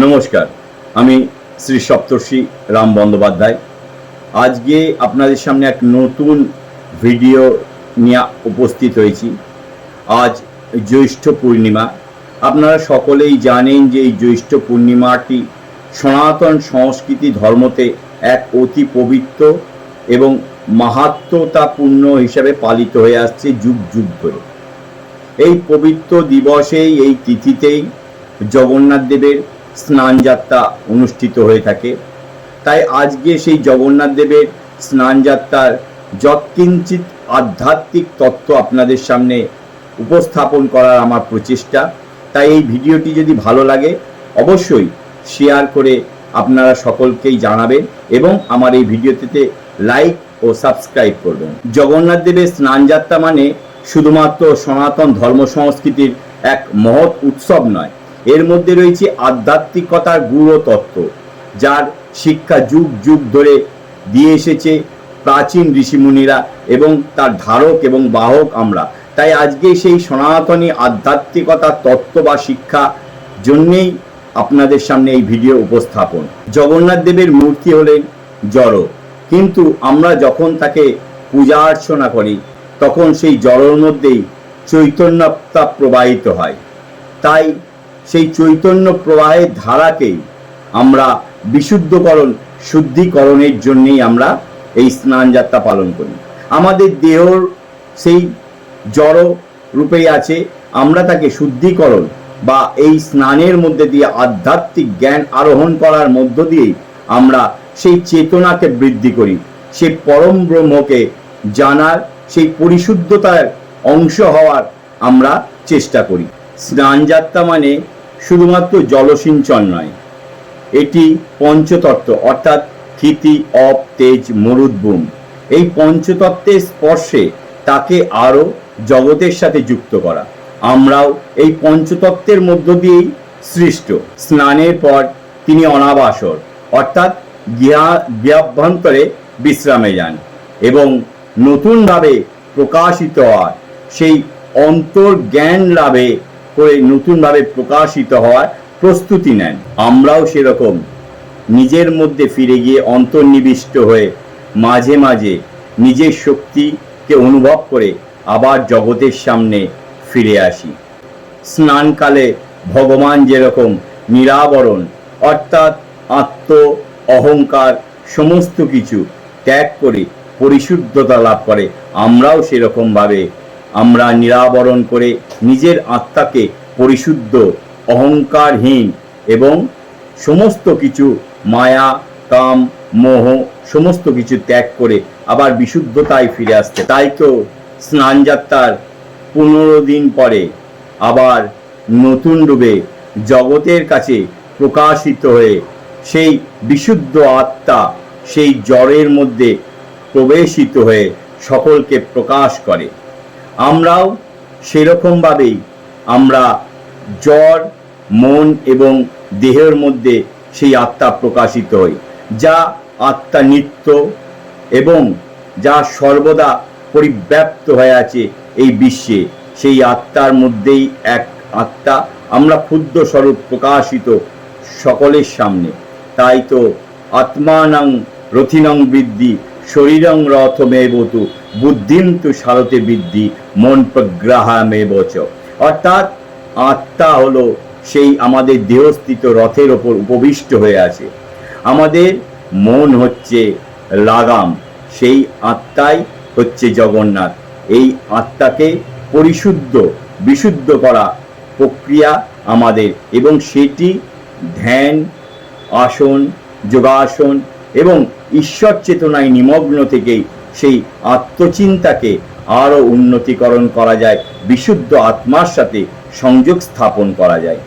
নমস্কার, আমি শ্রী সপ্তর্ষি রাম বন্দ্যোপাধ্যায়। আজকে আপনাদের সামনে এক নতুন ভিডিও নিয়ে উপস্থিত হয়েছি। আজ জ্যৈষ্ঠ পূর্ণিমা। আপনারা সকলেই জানেন যে এই জ্যৈষ্ঠ পূর্ণিমাটি সনাতন সংস্কৃতি ধর্মতে এক অতি পবিত্র এবং মাহাত্মতাপূর্ণ হিসাবে পালিত হয়ে আসছে যুগ যুগ ধরে। এই পবিত্র দিবসেই, এই তিথিতেই জগন্নাথ দেবের স্নানযাত্রা অনুষ্ঠিত হয়ে থাকে। তাই আজকে সেই জগন্নাথ দেবের স্নানযাত্রার যৎকিঞ্চিত আধ্যাত্মিক তত্ত্ব আপনাদের সামনে উপস্থাপন করার আমার প্রচেষ্টা। তাই এই ভিডিওটি যদি ভালো লাগে, অবশ্যই শেয়ার করে আপনারা সকলকেই জানাবেন এবং আমার এই ভিডিওটিতে লাইক ও সাবস্ক্রাইব করবেন। জগন্নাথ দেবের স্নানযাত্রা মানে শুধুমাত্র সনাতন ধর্ম সংস্কৃতির এক মহৎ উৎসব নয় এর মধ্যে রয়েছে আধ্যাত্মিকতার গূঢ় তত্ত্ব, যার শিক্ষা যুগ যুগ ধরে দিয়ে এসেছে প্রাচীন ঋষিমুনিরা এবং তার ধারক এবং বাহক আমরা। তাই আজকে সেই সনাতনী আধ্যাত্মিকতার তত্ত্ব বা শিক্ষা জন্যেই আপনাদের সামনে এই ভিডিও উপস্থাপন। জগন্নাথ দেবের মূর্তি হলেন জড়, কিন্তু আমরা যখন তাকে পূজা অর্চনা করি, তখন সেই জড়র মধ্যেই চৈতন্যতা প্রবাহিত হয়। তাই সেই চৈতন্য প্রবাহের ধারাকেই আমরা বিশুদ্ধকরণ, শুদ্ধিকরণের জন্যেই আমরা এই স্নান যাত্রা পালন করি। আমাদের দেহর সেই জড় রূপেই আছে, আমরা তাকে শুদ্ধিকরণ বা এই স্নানের মধ্যে দিয়ে আধ্যাত্মিক জ্ঞান আরোহণ করার মধ্য দিয়েই আমরা সেই চেতনাকে বৃদ্ধি করি সেই পরম ব্রহ্মকে জানার, সেই পরিশুদ্ধতার অংশ হওয়ার আমরা চেষ্টা করি। স্নানযাত্রা মানে শুধুমাত্র জলসিঞ্চন নয়, এটি পঞ্চতত্ত্ব, অর্থাৎ ক্ষিতি অপ তেজ মরুদ্বুম এই পঞ্চতত্ত্বের স্পর্শে তাকে আরও জগতের সাথে যুক্ত করা। আমরাও এই পঞ্চতত্ত্বের মধ্য দিয়েই সৃষ্ট। স্নানের পর তিনি অনাবাসর, অর্থাৎ গৃহা, গৃহাভ্যন্তরে বিশ্রামে যান এবং নতুনভাবে প্রকাশিত হওয়ার সেই অন্তর্জ্ঞান লাভে করে নতুনভাবে প্রকাশিত হওয়ার প্রস্তুতি নেন। আমরাও সেরকম। নিজের মধ্যে ফিরে গিয়ে অন্তর্নিবিষ্ট হয়ে মাঝে মাঝে নিজের শক্তিকে অনুভব করে আবার জগতের সামনে ফিরে আসি। স্নানকালে ভগবান যেরকম নিরাবরণ, অর্থাৎ আত্ম, অহংকার সমস্ত কিছু ত্যাগ করে পরিশুদ্ধতা লাভ করে, আমরাও সেরকমভাবে আমরা নিরাবরণ করে নিজের আত্মাকে পরিশুদ্ধ, অহংকারহীন এবং সমস্ত কিছু মায়া, কাম, মোহ সমস্ত কিছু ত্যাগ করে আবার বিশুদ্ধতায় ফিরে আসতে। তাই তো স্নানযাত্রার পনেরো দিন পরে আবার নতুন রূপে জগতের কাছে প্রকাশিত হয়ে সেই বিশুদ্ধ আত্মা সেই জ্বরের মধ্যে প্রবেশিত হয়ে সকলকে প্রকাশ করে। আমরাও সেরকমভাবেই আমরা জ্বর, মন এবং দেহের মধ্যে সেই আত্মা প্রকাশিত হই, যা আত্মা নিত্য এবং যা সর্বদা পরিব্যাপ্ত হয়ে আছে এই বিশ্বে। সেই আত্মার মধ্যেই এক আত্মা, আমরা ক্ষুদ্র স্বরূপ প্রকাশিত সকলের সামনে। তাই তো আত্মানাং রথিনং বৃদ্ধি, শরীরং রথমেবতু, বুদ্ধিম তু সারতে বৃদ্ধি মন প্রগ্রাহামেবচ অর্থাৎ আত্মা হলো সেই আমাদের দেহস্থিত রথের ওপর উপবিষ্ট হয়ে আছে। আমাদের মন হচ্ছে লাগাম, সেই আত্মাই হচ্ছে জগন্নাথ। এই আত্মাকে পরিশুদ্ধ, বিশুদ্ধ করা প্রক্রিয়া আমাদের এবং সেটি ধ্যান, আসন, যোগাসন এবং ঈশ্বর চেতনায় নিমগ্ন থেকেই সেই আত্মচিন্তাকে আরও উন্নতিকরণ করা যায় বিশুদ্ধ আত্মার সাথে সংযোগ স্থাপন করা যায়।